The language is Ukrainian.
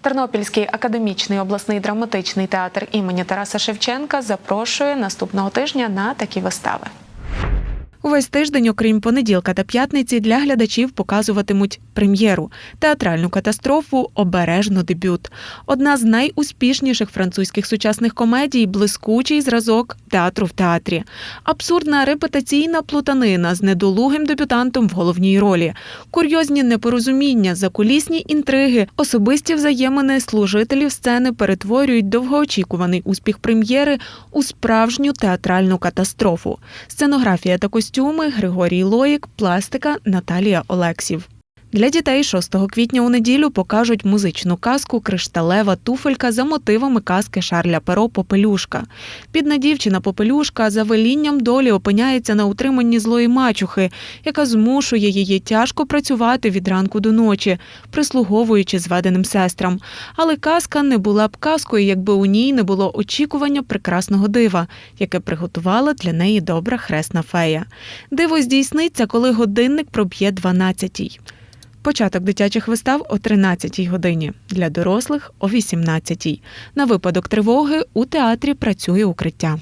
Тернопільський академічний обласний драматичний театр імені Тараса Шевченка запрошує наступного тижня на такі вистави. Увесь тиждень, окрім понеділка та п'ятниці, для глядачів показуватимуть прем'єру театральну катастрофу Обережно дебют. Одна з найуспішніших французьких сучасних комедій блискучий зразок театру в театрі. Абсурдна репетаційна плутанина з недолугим дебютантом в головній ролі, курйозні непорозуміння, закулісні інтриги, особисті взаємини служителів сцени перетворюють довгоочікуваний успіх прем'єри у справжню театральну катастрофу. Сценографія та костюми Григорій Лоїк, пластика Наталія Олексів. Для дітей 6 квітня у неділю покажуть музичну казку Кришталева туфелька за мотивами казки Шарля Перо Попелюшка. Бідна дівчина Попелюшка за велінням долі опиняється на утриманні злої мачухи, яка змушує її тяжко працювати від ранку до ночі, прислуговуючи зведеним сестрам. Але казка не була б казкою, якби у ній не було очікування прекрасного дива, яке приготувала для неї добра хресна фея. Диво здійсниться, коли годинник проб'є 12-й. Початок дитячих вистав о 13-й годині, для дорослих о 18-й. На випадок тривоги у театрі працює укриття.